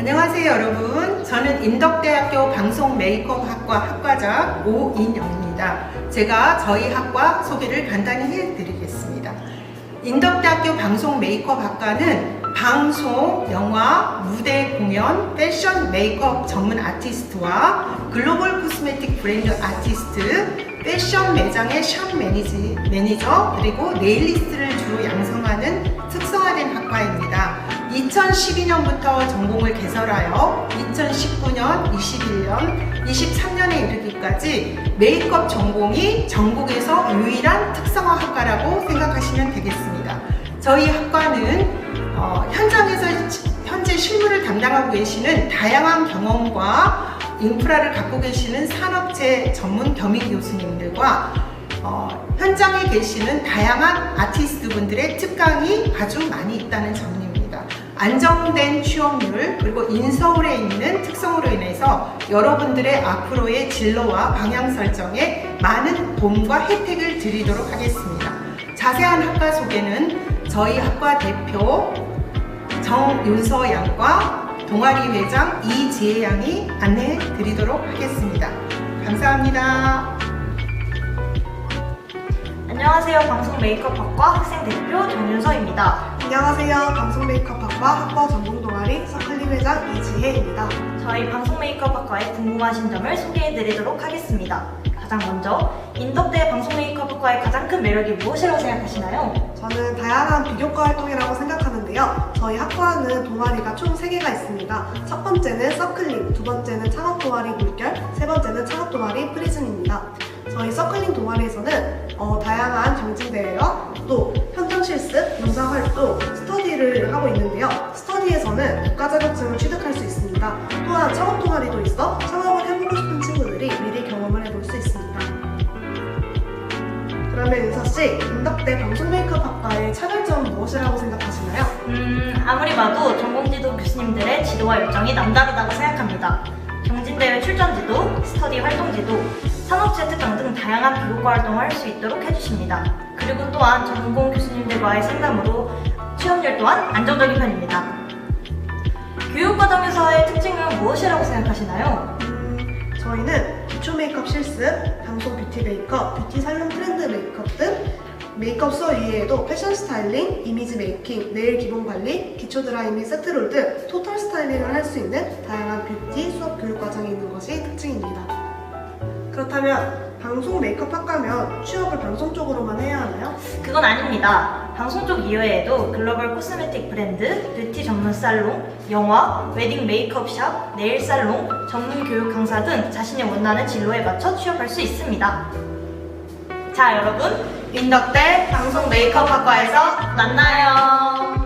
안녕하세요 여러분. 저는 인덕대학교 방송 메이크업학과 학과장 오인영입니다. 제가 저희 학과 소개를 간단히 해드리겠습니다. 인덕대학교 방송 메이크업학과는 방송, 영화, 무대 공연, 패션 메이크업 전문 아티스트와 글로벌 코스메틱 브랜드 아티스트, 패션 매장의 샵 매니지, 매니저, 그리고 네일리스트를 주로 양성하는 2012년부터 전공을 개설하여 2019년, 21년, 23년에 이르기까지 메이크업 전공이 전국에서 유일한 특성화 학과라고 생각하시면 되겠습니다. 저희 학과는 어, 현장에서 시- 현재 실무를 담당하고 계시는 다양한 경험과 인프라를 갖고 계시는 산업체 전문 겸임 교수님들과 어, 현장에 계시는 다양한 아티스트 분들의 특강이 아주 많이 있다는 점입니다. 안정된 취업률 그리고 인서울에 있는 특성으로 인해서 여러분들의 앞으로의 진로와 방향 설정에 많은 도움과 혜택을 드리도록 하겠습니다. 자세한 학과 소개는 저희 학과 대표 정윤서 양과 동아리 회장 이지혜 양이 안내해 드리도록 하겠습니다. 감사합니다. 안녕하세요. 방송 메이크업학과 학생 대표 정윤서입니다. 안녕하세요. 방송 메이크업학과 학과 전공 동아리 서클리 회장 이지혜입니다. 저희 방송 메이크업학과에 궁금하신 점을 소개해 드리도록 하겠습니다. 가장 먼저 인덕대 방송 메이크업학과의 가장 큰 매력이 무엇이라고 생각하시나요? 저는 다양한 비교과 활동이라고 생각하는데요. 저희 학과는 동아리가 총 3개가 있습니다. 첫 번째는 서클링, 두 번째는 창업 동아리 물결, 세 번째는 창업 동아리 프리즘입니다. 저희 서클링 동아리에서는 어, 다양한 경진대회와 또 현장 실습, 봉사활동, 스터디를 하고 있는데요. 스터디에서는 국가 자격증을 취득할 수 있습니다. 또한 창업 동아리도 있어 창업을 해보고 싶은 친구들이 미리 경험을 해볼 수 있습니다. 그러면 윤서 씨, 인덕대 방송 메이크업 학과의 차별점은 무엇이라고 생각하시나요? 음, 아무리 봐도 전공지도 교수님들의 지도와 열정이 남다르다고 생각합니다. 경진대회 출전지도, 스터디 활동지도, 산업체 특강 등 다양한 비교과 활동을 할 수 있도록 해주십니다. 그리고 또한 전공 교수님들과의 상담으로 취업률 또한 안정적인 편입니다. 교육과정에서의 특징은 무엇이라고 생각하시나요? 음, 저희는 기초 메이크업 실습, 방송 뷰티 메이크업, 뷰티 살롱 트렌드 메이크업 등 메이크업 수업 이외에도 패션 스타일링, 이미지 메이킹, 네일 기본 관리, 기초 드라이밍 세트롤 등 토탈 스타일링을 할 수 있는 다양한 뷰티 수업 교육 과정이 있는 것이 특징입니다. 그렇다면 방송 메이크업 학과면 취업을 방송 쪽으로만 해야 하나요? 그건 아닙니다. 방송 쪽 이외에도 글로벌 코스메틱 브랜드, 뷰티 전문 살롱, 영화, 웨딩 메이크업 샵, 네일 살롱, 전문 교육 강사 등 자신이 원하는 진로에 맞춰 취업할 수 있습니다. 자, 여러분. 인덕대 방송 메이크업 학과에서 만나요.